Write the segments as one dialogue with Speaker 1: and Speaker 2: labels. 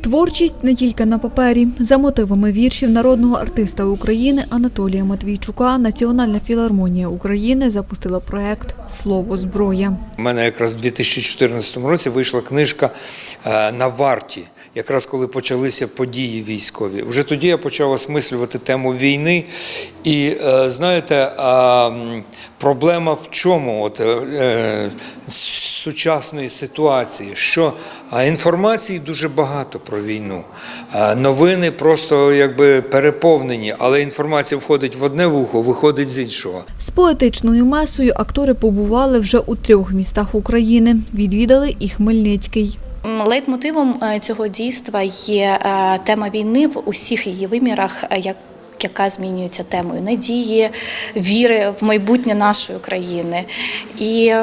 Speaker 1: Творчість не тільки на папері. За мотивами віршів народного артиста України Анатолія Матвійчука Національна філармонія України запустила проект Слово зброя.
Speaker 2: У мене якраз в 2014 році вийшла книжка е, на варті, якраз коли почалися події військові. Вже тоді я почав осмислювати тему війни. І е, знаєте, проблема в чому? От, е, сучасної ситуації, що інформації дуже багато про війну. Новини просто якби переповнені, але інформація входить в одне вухо, виходить з іншого.
Speaker 1: З поетичною месою актори побували вже у трьох містах України. Відвідали і Хмельницький.
Speaker 3: Лейтмотивом е, цього дійства є е, тема війни в усіх її вимірах, е, як яка змінюється темою надії, віри в майбутнє нашої країни. І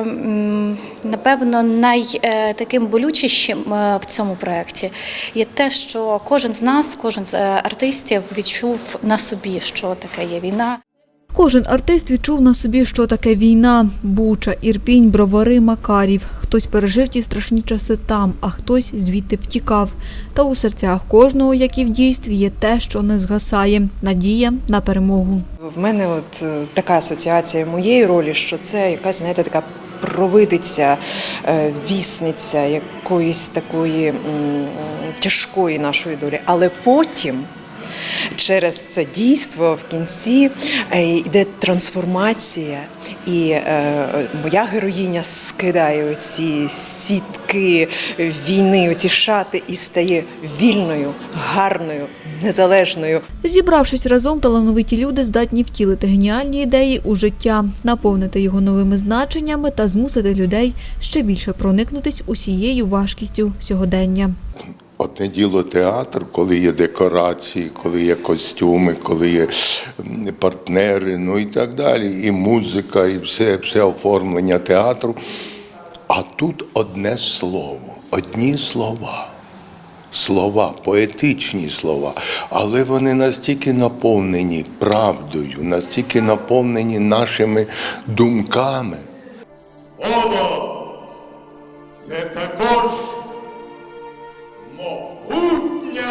Speaker 3: напевно най е, болючішим е, в цьому проєкті є те, що кожен з нас, кожен з е, артистів відчув на собі, що таке є війна.
Speaker 1: Кожен артист відчув на собі, що таке війна. Буча, Ірпінь, Бровари, Макарів. Хтось пережив ті страшні часи там, а хтось звідти втікав. Та у серцях кожного, як і в дійстві, є те, що не згасає – надія на перемогу.
Speaker 4: В мене от е, така асоціація моєї ролі, що це якась, знаєте, така провидиця, е, вісниця якоїсь такої тяжкої нашої долі. Але потім. Через це дійство в кінці е, йде трансформація, і е, моя героїня скидає оці сітки війни, оці шати і стає вільною, гарною, незалежною.
Speaker 1: Зібравшись разом, талановиті люди здатні втілити геніальні ідеї у життя, наповнити його новими значеннями та змусити людей ще більше проникнутись усією важкістю сьогодення.
Speaker 5: Одне діло театр, коли є декорації, коли є костюми, коли є партнери, ну і так далі, і музика, і все, все оформлення театру. А тут одне слово, одні слова. Слова, поетичні слова, але вони настільки наповнені правдою, настільки наповнені нашими думками.
Speaker 6: Слово це також могутня